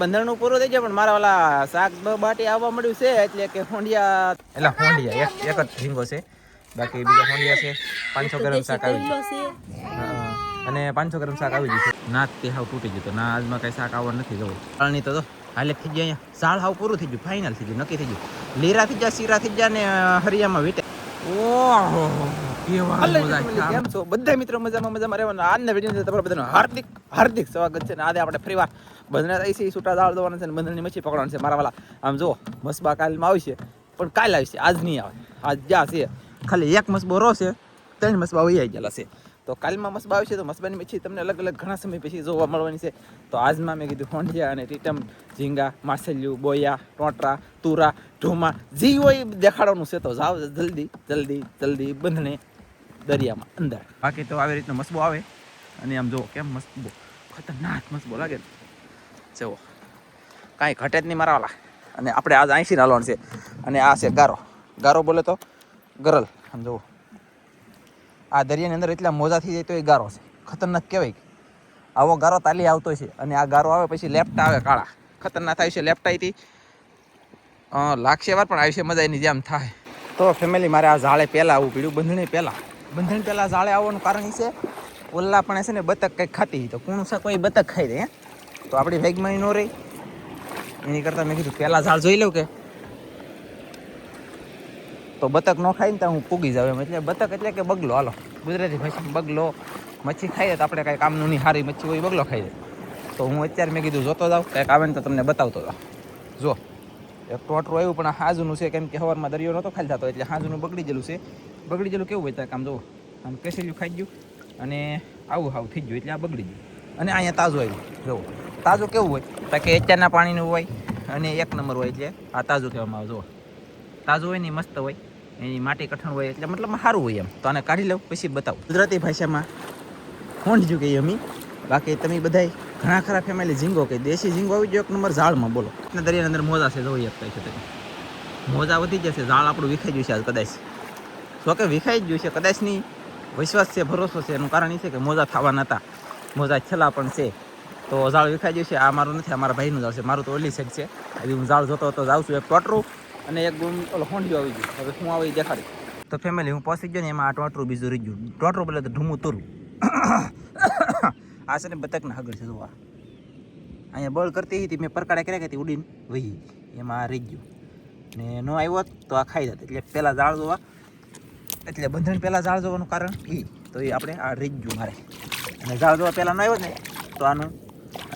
બંધણનું પૂરું થઈ જાય પણ મારા ઓલા શાક બાટી આવવા મળ્યું છે એટલે કે હોંડિયા. એટલે હોંડિયા એક એક જ ઝીંગો છે. બાકી બીજા હોંડિયા છે પાંચસો ગ્રામ શાક આવી ગયું. અને પાંચસો ગ્રામ શાક આવી ગયું ના તે હાવ તૂટી ગયું તો ના આજમાં કઈ શાક આવવા નથી જવું પાણી તો હાલે થઈ ગયા અહીંયા. સાળ હાવ પૂરું થઈ ગયું ફાઇનલ થઈ ગયું નક્કી થઈ ગયું. લીરા થઈ જાય શીરા થઈ જાય ને હરિયામાં વીટે. ઓહો. કેમ છો? બધા મિત્રો મજામાં મજામાં રહેવાના. આજના વીડિયો તમારા બધાનું હાર્દિક હાર્દિક સ્વાગત છે. ને આજે આપણે ફરીવાર બંધના છે છૂટા દાળ દોવાના છે ને બંધની મચ્છી પકડવાની છે. મારા વાલા આમ જો મસબા કાલમાં આવશે પણ કાલ આવશે આજ નહીં આવે. આજ જ્યાં છે ખાલી એક મસબો રો છે ત્રણ મસબા વહી આવી ગયેલા છે. તો કાલમાં મસબા આવશે તો મસબાની મચ્છી તમને અલગ અલગ ઘણા સમય પછી જોવા મળવાની છે. તો આજમાં મેં કીધું હોંડિયા અને ટીટમ ઝીંગા માછલિયું બોયા ટોટરા તુરા ઢોમા જી હોય દેખાડવાનું છે. તો જાઓ જલ્દી જલ્દી જલ્દી બંધને દરિયામાં, અંદર. બાકી તો આવી રીતનો મસબો આવે. અને આમ જુઓ કેમ મસબો, ખતરનાક મસબો લાગે જુઓ, કાંઈ ઘટે જ નહીં મારા વાલા. અને આપણે આજ અહીંથી હાલવાનું છે. અને આ છે ગારો. ગારો બોલે તો ગરલ, આમ જુઓ. આ દરિયાની અંદર એટલા મોજા થઈ જાય તો એ ગારો છે. ખતરનાક કહેવાય આવો ગારો તાલી આવતો છે. અને આ ગારો આવે પછી લેફ્ટ આવે કાળા. ખતરનાક થાય છે લેફ્ટ આવીથી લાગશે વાર, પણ આવી છે મજા એની જેમ થાય. તો ફેમિલી મારે આ ઝાડે પહેલાં આવું પીડ્યું બંધણી પહેલાં. બંધણી પહેલાં ઝાડે આવવાનું કારણ એ છે ઓલ્લા પણ છે ને બતક કંઈક ખાતી તો કુણું શાક કોઈ બતક ખાઈ દે તો આપણી વેગમાં ન રહી. એની કરતાં મેં કીધું પહેલાં ઝાડ જોઈ લઉં કે. તો બતક ન ખાઈ ને તો હું પૂગી જાઉં એમ. એટલે બતક એટલે કે બગલો, હાલો. ગુજરાતી ભાષામાં બગલો, મચ્છી ખાઈએ તો આપણે કાંઈ કામનું નહીં. સારી મચ્છી હોય બગલો ખાઈ દે. તો હું અત્યારે મેં કીધું, જોતો જાઉં. કાંઈક આવે ને તો તમને બતાવતો જાઉં. જો. એક ટોટરું આવ્યું, પણ હાજનું છે, કેમ કે સવારમાં દરિયો નહોતો ખાલી થતો, એટલે હાજુનું બગડી ગયેલું છે. બગડી ગયેલું કેવું હોય કામ જુઓ આમ કેસેલું ખાઈ ગયું, અને આવું હાવ થઈ ગયું, એટલે આ બગડી ગયું. અને અહીંયા તાજો આવ્યું જુઓ તાજું કેવું હોય? તો કે અત્યારના પાણીનું હોય, અને એક નંબર હોય, એટલે આ તાજો કહેવામાં આવે જુઓ તાજો હોય ને મસ્ત હોય, એની માટી કઠણ હોય, એટલે મતલબ સારું હોય એમ. તો આને કાઢી લઉં, પછી બતાવું. ગુજરાતી ભાષામાં હોંડજું કહીએ અમે. બાકી તમે બધાય ઘણા ખરા ફેમિલી ઝીંગો કે દેશી ઝીંગો આવી ગયો, એક નંબર ઝાડમાં, બોલો. અને દરિયાની અંદર મોજા છે, જોઈ શકતા છે મોજા વધી જશે, ઝાડ આપણું વિખાઈ જશે આજ કદાચ. તો કે વિખાઈ જ છે, કદાચ નહીં. વિશ્વાસ છે, ભરોસો છે, એનું કારણ એ છે કે મોજા થવાના હતા મોજા છેલ્લા પણ છે. તો ઝાડ વિખાઈ ગયું છે, આ મારું નથી મારા ભાઈનું ઝાડ છે મારું તો ઓલી સેટ છે. હજી હું ઝાડ જોતો હતો, જાઉં છું એક ટોટરું અને એક ઓલો હોંડિયો આવી ગયું. હવે હું આવી દેખાડી. તો ફેમિલી હું પહોંચી ગયો ને, એમાં આ ટોટરું બીજું રહી ગયું. ટોટરું બોલે તો ઢૂમું તરું. આ છે ને બતકના હગર છે, જોવા. અહીંયા બળ કરતી હતી, મેં પરકાડા કર્યા કે ઉડીને વહી. એમાં આ રહી ગયું. ને ન આવ્યો હોત તો આ ખાઈ જાત. એટલે પહેલાં ઝાડ જોવા. એટલે બંધન પહેલાં ઝાડ જોવાનું કારણ એ તો એ આપણે આ રહી ગયું મારે. અને ઝાડ જોવા પહેલાં ન આવ્યો ને, તો આનું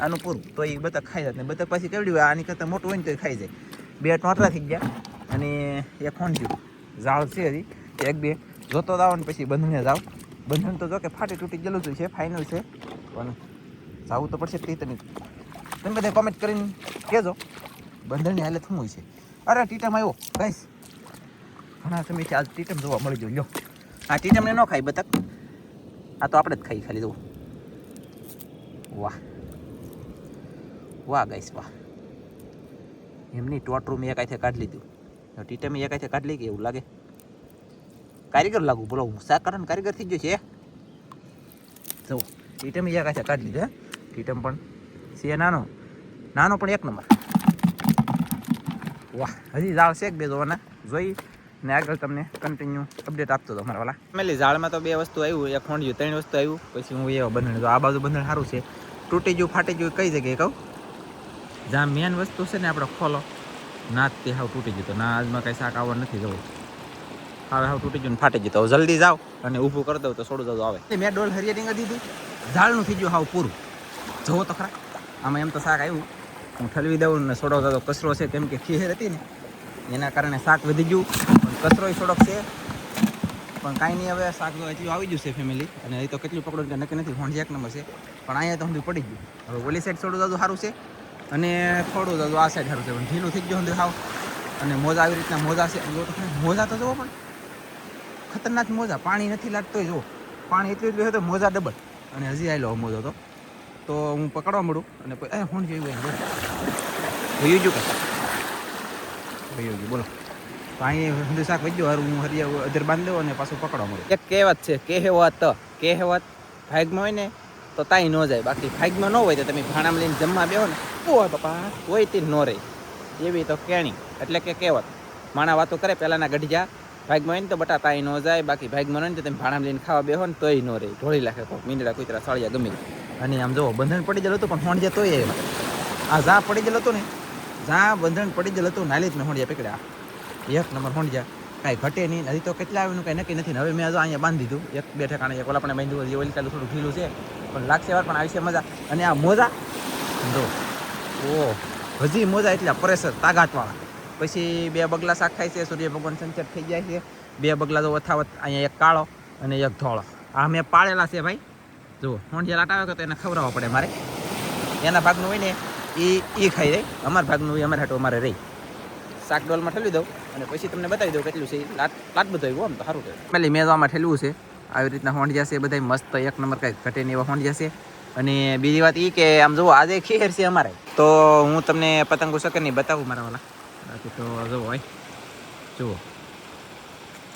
આનું પૂરું. તો એ બતક ખાઈ જાત. ને બતક પાછી કેવડી હોય, આની કરતાં મોટું હોય ને તો એ ખાઈ જાય. બે ટોટલા થઈ ગયા. અને એક ખોંડ્યું ઝાડ છે હજી. એક બે. જોતો જાઓ ને પછી બંધને જાઓ. બંધન તો જો કે ફાટી તૂટી ગયેલું છે ફાઇનલ છે. પણ જાવું તો પડશે તે તમે તમે બધા કોમેન્ટ કરીને કહેજો. બંધણની હાલત શું હોય છે? અરે, ટીટમ આવ્યો ગાઈસ, ઘણા સમયથી આજ ટીટમ જોવા મળી ગયો. લ્યો. આ ટીટમને ન ખાઈ બતક. આ તો આપણે જ ખાઈ ખાલી જવું વાહ. વાહ ગાઈશ વાહ. એમની ટોટરું મેં એકાઈથી કાઢી લીધું. ટીટમ એકાઈથી કાઢી લઈ ગઈ, એવું લાગે. કારીગર લાગુ બોલો, હું શાક કારણ કારીગર થઈ ગયો છે જો ટીટમ એ કાઢી લીધું ટીટમ પણ. છે નાનો. નાનો પણ એક નંબર. વાહ હજી ઝાડ છે બે જોવાના. જોઈ ને આગળ તમને કન્ટિન્યુ અપડેટ આપતો હતો મારા વાલા. ફેમિલી ઝાડમાં તો બે વસ્તુ આવ્યું એક ફોંડ્યું ત્રણ વસ્તુ આવ્યું પછી હું એવા બંધણ આ બાજુ બંધણ સારું છે. તૂટી ગયું ફાટી ગયું કઈ જગ્યાએ કહું? જ્યાં મેન વસ્તુ છે ને આપણે ખોલો ના જ તે હાવ તૂટી ગયું. તો ના આજમાં કાંઈ શાક આવવા નથી જવું. હવે હાવ તૂટી ગયું ફાટી ગયું. તો જલ્દી જાઓ અને ઊભું કરી દઉં તો સોડું દઉં આવે. મેં ડોલ હરિયાળી દીધું. ઝાડનું થઈ ગયું હાવ પૂરું. જવો તો ખરા, આમાં એમ તો શાક આવ્યું. હું ઠલવી દઉં ને સોડો તો કચરો છે, કેમ કે ખીહેર હતી ને, એના કારણે શાક વધી ગયું. પણ કચરોય સોડોક છે. પણ કાંઈ નહીં, હવે શાક એટલું આવી ગયું છે ફેમિલી અને એ તો કેટલું પકડો કે નક્કી નથી ફોન એક નંબર છે. પણ અહીંયા તો સુધી પડી ગયું. હવે ઓલી સાઈડ થોડું દાદુ સારું છે અને થોડું દાદુ આ સાઈડ સારું છે. પણ ઢીલું થઈ ગયું સાવ અને મોજા આવી રીતના મોજા છે. મોજા તો જુઓ પણ ખતરનાક મોજા. પાણી નથી લાગતો જુઓ. પાણી એટલું એટલું હોય તો મોજા ડબલ અને હજી આવેલો મોજો હતો. તો હું પકડવા મળું અને એ જેવું એમ ભાઈ ગયું કે? વયું ગયું, બોલો. તો અહીંયા હંધુ શાક વજ્યો હારું, હું હરિયા અધર બાંધી દઉં અને પાછું પકડવા મળું એક કહેવત છે, કહેવત કહેવત ભાગમાં હોય ને, તો તાઈ ન જાય. બાકી ભાગમાં ન હોય તો તમે ભાણામાં લઈને જમવા બેહો ને. ઓ પપ્પા કોઈ તે ન રહે. એવી તો કેણી, એટલે કે કહેવત. માણા વાતો કરે પહેલાંના ગઢિયા ભાગમાં હોય ને તો બટા તાઈ ન જાય, બાકી ભાગમાં ન હોય ને તો તમે ભાણા લઈને ખાવા બેહો ને તોય ન રહે ઢોળી નાખે કોક, મીંડળા કુતરા, સળિયા ગમે. અને આમ જો બંધન પડી ગયેલું હતું, પણ હોંડિયા તોય એ આ ઝા પડી ગયેલું હતું ને, ઝા બંધન પડી ગયેલું હતું, નાલી જ મેં હોંડિયા પકડ્યા. એક નંબર હોંડિયા. કાંઈ ઘટે નહીં નથી તો કેટલા આવ્યું કાંઈ નક્કી નથી હવે મેં હજુ અહીંયા બાંધી દીધું. એક, બે ઠેકાણે એક ઓલા પણ બાંધ્યું હોય ઓલી ચાલુ થોડું ઢીલું છે. પણ લાગશે વાર, પણ આવી છે મજા. અને આ મોજા જો ઓ હજી મોજા એટલા પ્રેશર તાકાતવાળા. પછી બે બગલા શાક ખાય છે, સૂર્ય ભગવાન સંચર થઈ જાય છે. બે બગલા તો વથાવત, અહીંયા એક કાળો અને એક ધોળો. આ મેં પાળેલા છે ભાઈ. જુઓ હોંડિયા લાટ આવે તો એને ખવડાવવા પડે મારે. એના ભાગનું હોય ને, એ એ ખાઈ રહી અમારા ભાગનું હોય અમારે હાટું અમારે રહી શાક ડોલમાં ઠેલવી દઉં અને પછી તમને બતાવી દઉં કેટલું છે. લાટ લાટ બધું આવ્યું આમ તો સારું થયું. પેલી મેં ઠેલવું છે. આવી રીતના હોંડિયા છે બધા મસ્ત એક નંબર કાંઈ ઘટે નહીં એવા હોંડિયા છે અને બીજી વાત એ કે, આમ જુઓ, આજે ખેર છે અમારે. તો હું તમને પતંગો શકર નહીં બતાવું મારા વાલા. તો જુઓ હોય. જુઓ.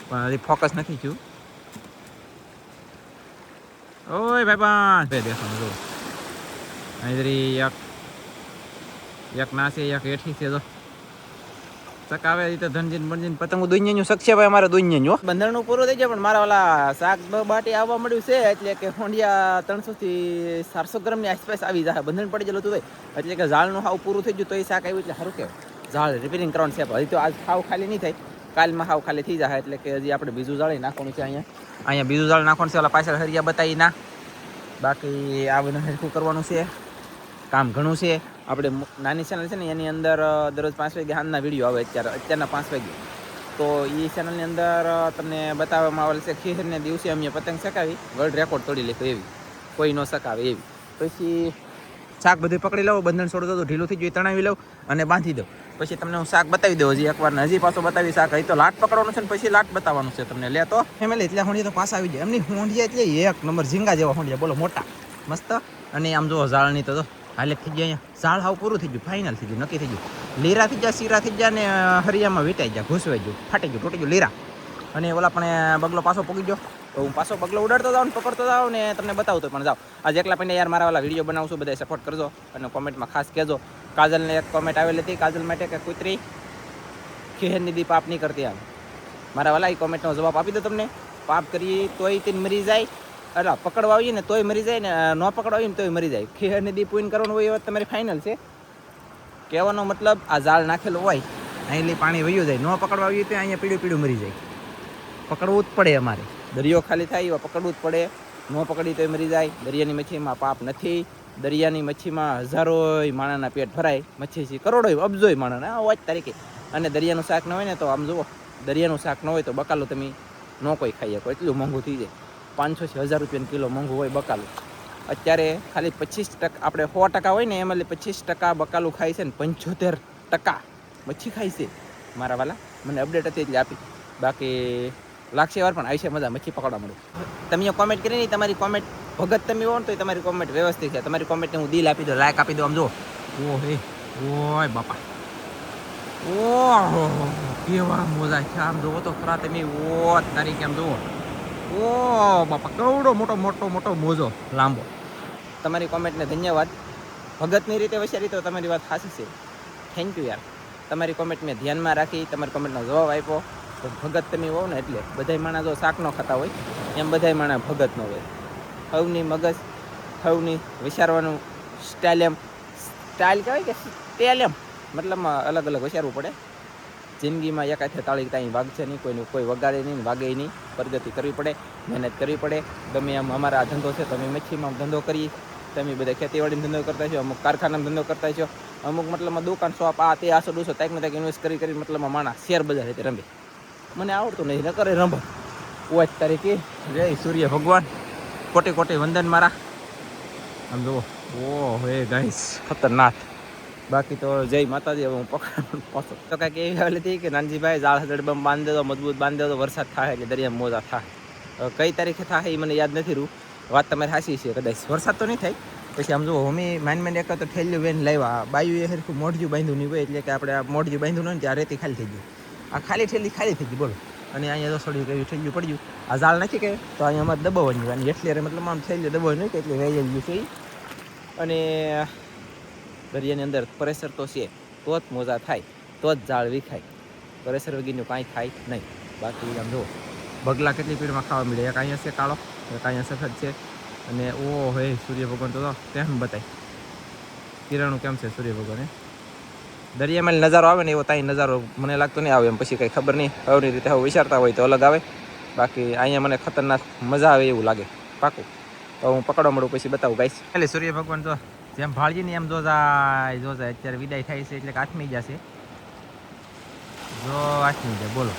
પણ હજી ફોકસ નથી થયું. ઓય ભાઈ પણ બે દેખાનું જુઓ. અહીં એક એક ના છે એક હેઠી છે, જો. આવે એ તો ધનજીન બનજીન પતંગ દુનિયાનું શક છે ભાઈ અમારે દુનિયાનું બંધણનું પૂરું થઈ જાય, પણ મારા ઓલા શાક બાટી આવવા મળ્યું છે, એટલે કે હોંડિયા ત્રણસો થી ચારસો ગ્રામની આસપાસ આવી જાય. બંધન પડી ગયેલું હતું એટલે કે ઝાડનું હાવ પૂરું થઈ ગયું, તો એ શાક આવ્યું, એટલે સારું કહેવાય. ઝાડ રિપેરિંગ કરવાનું છે હજી તો આજ હાવ ખાલી નહીં થાય. કાલમાં હાવ ખાલી થઈ જાય એટલે કે હજી આપણે બીજું ઝાડ નાખવાનું છે અહીંયા. અહીંયા બીજું ઝાડ નાખવાનું છે, ઓલા પાછળ હરિયા બતાવી ના. બાકી આ બધું હરખું કરવાનું છે. કામ ઘણું છે. આપણે નાની ચેનલ છે ને, એની અંદર દરરોજ પાંચ વાગે હાલના વીડિયો આવે અત્યારે, અત્યારના પાંચ વાગે. તો એ ચેનલની અંદર તમને બતાવવામાં આવેલ છે ખીરને દિવસે અમે પતંગ ચકાવી વર્લ્ડ રેકોર્ડ તોડી લેખો એવી. કોઈ ન ચકાવે એવી. પછી શાક બધું પકડી લઉં, બંધન છોડો તો ઢીલું થઈ જોઈએ તણાવી લઉં અને બાંધી દઉં. પછી તમને હું શાક બતાવી દઉં હજી એકવાર હજી પાછો બતાવી શાક. અહીં તો લાટ પકડવાનું છે ને પછી લાટ બતાવવાનું છે તમને. લે તો. ફેમિલી, એટલે હોંડિયા તો પાછા આવી જાય. એમની હોંડિયા એટલે એક નંબર ઝીંગા જેવા હોંડિયા, બોલો મોટા. મસ્ત. અને આમ જુઓ ઝાડની તો જો, હાલે થઈ ગયા અહીંયા. ઝાડ હાવ પૂરું થઈ ગયું ફાઇનલ થઈ ગયું, નક્કી થઈ ગયું. લીરા થઈ ગયા સીરા થઈ ગયા ને હરિયામાં વીટાઈ ગયા, ઘૂસવાઈ ગયું, ફાટી ગયું, તૂટી ગયું, લીરા. અને ઓલા પણ બગલો પાછો પગી ગયો. તો હું પાછો બગલો ઉડાડતો જાઉં ને પકડતો જાઉં ને તમને બતાવતો પણ જાઉં. આજે એકલા પંડ્યા યાર મારા વાલા વીડિયો બનાવશું બધા સપોર્ટ કરજો અને કોમેન્ટમાં ખાસ કહેજો. કાજલને એક કોમેન્ટ આવેલી હતી, કાજલ માટે કે કૂતરી ખીહેરની દી પાપ નહીં કરતી આમ મારા વાલા એ કોમેન્ટનો જવાબ આપી દો તમને. પાપ કરીએ તોય તે મરી જાય. અલા પકડવા આવીએ ને તોય મરી જાય ને ન પકડવા ને તોય મરી જાય. ખીહેરની દી પૂન કરવાનું હોય એ તમારી ફાઇનલ છે. કહેવાનો મતલબ આ ઝાડ નાખેલો હોય અહીંથી પાણી વયું જાય. ન પકડવા આવીએ તો અહીંયા પીળું પીળું મરી જાય. પકડવું જ પડે અમારે. દરિયો ખાલી થાય એવા પકડવું જ પડે. ન પકડી તોય મરી જાય. દરિયાની મચ્છીમાં પાપ નથી. દરિયાની મચ્છીમાં હજારો માણાના પેટ ભરાય. મચ્છી છે કરોડો અબજોય માણાના આ વાત તારીખે. અને દરિયાનું શાક ન હોય ને તો આમ જુઓ, દરિયાનું શાક ન હોય તો બકાલું તમે ન કોઈ ખાઈ શકો. એટલું મોંઘું થઈ જાય. પાંચસો છે હજાર રૂપિયાનું કિલો મોંઘું હોય બકાલું. અત્યારે ખાલી પચીસ ટકા, આપણે સો ટકા હોય ને એમાં પચીસ ટકા બકાલું ખાય છે ને પંચોતેર ટકા મચ્છી ખાય છે મારા વાલા. મને અપડેટ હતી એટલે આપી. બાકી લાગશે વાર પણ આવી છે, મજા મચ્છી પકડવા મળે. તમે કોમેન્ટ કરી નહીં તમારી કોમેન્ટ ભગત તમે હો ને તો તમારી કોમેન્ટ વ્યવસ્થિત છે. તમારી કોમેન્ટને હું દિલ આપી દઉં લાયક આપી દઉં, આમ જો. ઓ ઓય, બાપા. ઓહો, કેવા મોજા છે. આમ જોવો તો ખરા તમે ઓ તારીખે કેમ જુઓ ઓ, બાપા, કવડો મોટો મોટો મોટો મોજો, લાંબો. તમારી કોમેન્ટને ધન્યવાદ. ભગતની રીતે વસારી તો તમારી વાત સાચી છે. થેન્ક યુ યાર. તમારી કોમેન્ટ મેં ધ્યાનમાં રાખી, તમારી કોમેન્ટનો જવાબ આપ્યો. તો ભગત તમે હોવ ને એટલે બધાય માણસ જો શાક ન ખાતા હોય, એમ બધાય માણસ ભગતનો હોય. હવની મગજ, હવની વિચારવાનું સ્ટાઇલ સ્ટાઇલ કહેવાય કે સ્ટેલિયમ મતલબમાં અલગ અલગ વિચારવું પડે. જિંદગીમાં એક હાથે તાળી તાઈ વાગશે નહીં, કોઈનું કોઈ વગાડે નહીં, વાગે નહીં. પ્રગતિ કરવી પડે, મહેનત કરવી પડે. તમે એમ અમારા આ ધંધો છે, તમે મચ્છીમાં ધંધો કરી, તમે બધા ખેતીવાડીનો ધંધો કરતા છો, અમુક કારખાનાનો ધંધો કરતા છો. અમુક મતલબમાં દુકાન શોપ આ તે આસો દુસો તાઈક ને તાઈક ઇન્વેસ્ટ કરી કરી મતલબમાં માણસ શેર બજાર રીતે રમે. મને આવડતું નહીં ન કરે રંભ ઓચ તારીખે જય સૂર્ય ભગવાન. કોટી કોટી વંદન મારા. આમ જુઓ. ઓ હે ગાઈસ. ખતરનાક. બાકી તો જય માતાજી હવે હું પકડ પાછો તો કાંઈક એવી હાલ હતી કે નાનજીભાઈ ઝાડ જડબમ બાંધી દેતો મજબૂત બાંધી દેતો વરસાદ થાય એટલે દરિયા મોજા થાય. કઈ તારીખે થાય એ મને યાદ નથી રહ્યું વાત તમારી સાચી છે કદાચ વરસાદ તો નહીં થાય. પછી આમ જુઓ અમે માઇન માઇન એક તો ઠેલ્યું વેન લાવ્યા. બાયું એ સરખું મોઢજું બાંધ્યું નહીં હોય એટલે કે આપણે આ મોઢજું બાંધ્યું નહીં ત્યાં રેતી ખાલી થઈ ગયું આ ખાલી ઠેલી ખાલી થઈ ગઈ બોલો. અને અહીંયા તો થોડી એવી થઈ ગયું પડ્યું. આ ઝાડ નથી કે? તો અહીંયા અમારે દબાવવાની અને એટલે મતલબ આમ થઈ ગયું દબાવવાનું કે એટલે રહી ગયું છે અને દરિયાની અંદર પ્રેશર તો છે, તો જ મોજા થાય, તો જ ઝાડ વિખાય. પ્રેશર વગીરનું કાંઈ થાય નહીં. બાકી આમ જુઓ, બગલા કેટલી પીડમાં ખાવા મળે. એક અહીંયા છે કાળો, એક અહીંયા સફેદ છે. અને ઓ હે સૂર્ય ભગવાન તો કેમ બતાય? કિરણું કેમ છે સૂર્ય ભગવાન? દરિયામાં નજારો આવે ને એવો ત્યાં નજારો મને લાગતો નહીં આવે. એમ પછી કંઈ ખબર નહીં. હવની રીતે હવે વિચારતા હોય તો અલગ આવે. બાકી અહીંયા મને ખતરનાક મજા આવે એવું લાગે. પાકું. તો હું પકડવા મળું પછી બતાવું ગાઈશ એટલે સૂર્ય ભગવાન જો જેમ ભાળજી ને એમ જોજાય જોજાય અત્યારે વિદાય થાય છે એટલે કે આથમી જશે જો આથમી જાય બોલો.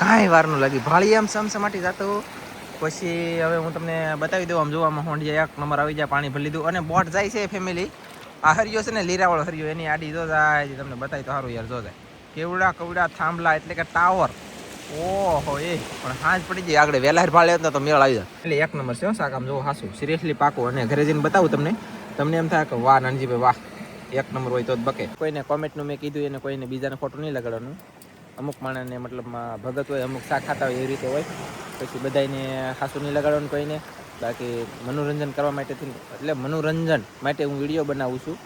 કાંઈ વાર ન લાગી. ભાળી એમ સમસમાટી જતો. પછી હવે હું તમને બતાવી દઉં આમ જોવામાં હોંડિયા એક નંબર આવી જાય પાણી ભરી લીધું. અને બોટ જાય છે ફેમિલી આ હરિયો છે ને, લીરાવાળો હરિયો, એની આડી જો જાય તમને બતાવી તો સારું યાર, જો જાય. કેવડા કવડા થાંભલા એટલે કે ટાવર. ઓહો, એ. પણ હાજ પડી જાય આગળ વહેલાર ભાળે ને તો મેળ આવી જાય. એટલે એક નંબર છે શાક આમ જો હાસું. સિરિયસલી પાકું. અને ઘરે જઈને બતાવું તમને. તમને એમ થાય કે વાહ, નાનજીભાઈ, વાહ. એક નંબર હોય તો જ બકે. કોઈને કોમેન્ટનું મેં કીધું, એને કોઈને બીજાને ખોટું નહીં લગાડવાનું. અમુક માણસને મતલબ ભગત હોય, અમુક શાક ખાતા હોય એવી રીતે હોય. પછી બધાને હાસું નહીં લગાડવાનું કોઈને. બાકી મનોરંજન કરવા માટે એટલે મનોરંજન માટે હું વીડિયો બનાવું છું.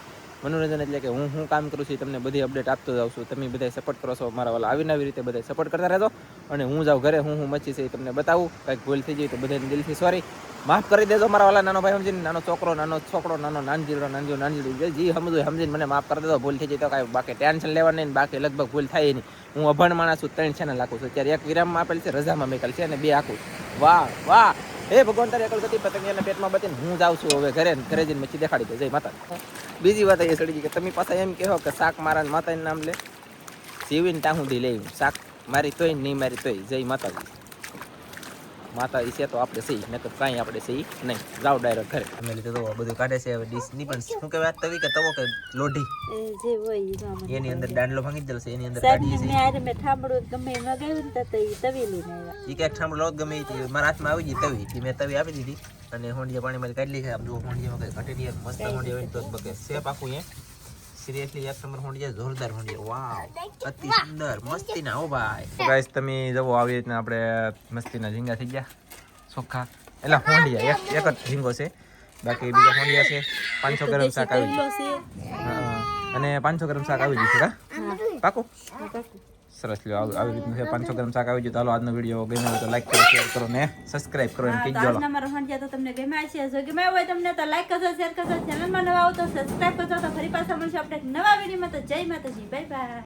મનોરંજન એટલે કે હું હું કામ કરું છું તમને બધી અપડેટ આપતો જાઉં છું. તમે બધા સપોર્ટ કરો છો મારા વાલા. આવીને આવી રીતે બધા સપોર્ટ કરતા રહેજો. અને હું જાઉં ઘરે, હું હું મચી છે એ તમને બતાવું. કંઈક ભૂલ થઈ જાય તો બધાને દિલથી સોરી માફ કરી દેજો મારા વાલા નાનો ભાઈ સમજીને. નાનો છોકરો નાનો છોકરો, નાનો નાનજીડો નાનજીડો નાનજીડો. જે સમજુ સમજીને મને માફ કરી દેજો. ભૂલ થઈ જાય તો કાંઈ બાકી ટેન્શન લેવા નહીં બાકી લગભગ ભૂલ થાય નહીં. હું અભણ માણસ છું, ત્રણ છે ને લાખું છું. અત્યારે એક વિરામમાં આપેલ છે, રજામાં મેકલ છે અને બે આખું. વાહ વાહ. હે ભગવાન, તારે ગતિ પતંગ એના પેટમાં બતીને હું જાઉં છું હવે ઘરે ઘરે જઈને મચ્છી દેખાડી દે. જય માતા બીજી વાત એ સડી કે તમે પાછા એમ કહો કે શાક મારા માતાનું નામ લે. જીવીને ત્યાં સુધી લઈ શાક મારી તોય નહીં મારી તોય. જય માતાજી. માતા છે તો આપણે સહી નકર કાંઈ આપણે સહી નહીં. જાવ ડાયરેક્ટ ઘરે. અમે લીધું તો બધું કાઢે છે. હવે ડીશની પણ શું કહેવાય? તવી કે તવો કે લોઢી. જે હોય એની અંદર દાંડલો ભાંગી દેલો છે. એની અંદર કાઢી છે મેં મેં ઠામડું ગમે એ ગાયું તો તવી લઈને આવ્યા. ઈ ક્યાંક ઠામડો ગમે ઈ મારા હાથમાં આવી ગઈ તવી. મેં તવી આપી દીધી. અને હોંડિયા પાણીમાં કાઢી લીધી. આપ જો હોંડિયામાં કઈ એક મસ્ત હોંડિયા હોય તો બકે. સેપ આખું એ સિરિયસલી એક નંબર હોંડિયા જોરદાર હોંડિયા. વાવ અતિ સુંદર મસ્તીના હો ભાઈ. ગાઈસ તમે જવો આવી રીતના આપણે મસ્તીના ઝીંગા થઈ ગયા. ચોખ્ખા. એટલે હોંડિયા એક એક જ ઝીંગો છે. બાકી બીજા હોંડિયા છે. પાંચસો ગ્રામ શાક આવી અને પાંચસો ગ્રામ શાક આવી જશે કા પાકું? પાકું. સરસ લ્યો. આવી રીતનું છે. પાંચસો ગ્રામ શાક આવી જાય તો હાલો આજનો વીડિયો ગમ્યો હોય તો લાઈક કરો શેર કરો ને સબસ્ક્રાઇબ કરો એમ કહી કીજો આજના મારા તો તમને ગમ્યા છે. જો ગમ્યા હોય તમને તો લાઈક કરજો શેર કરજો ચેનલમાં નવા આવો તો સબસ્ક્રાઇબ કરજો. તો ફરી પાછા મળશે આપણે નવા વિડીયોમાં. તો જય માતાજી. Bye bye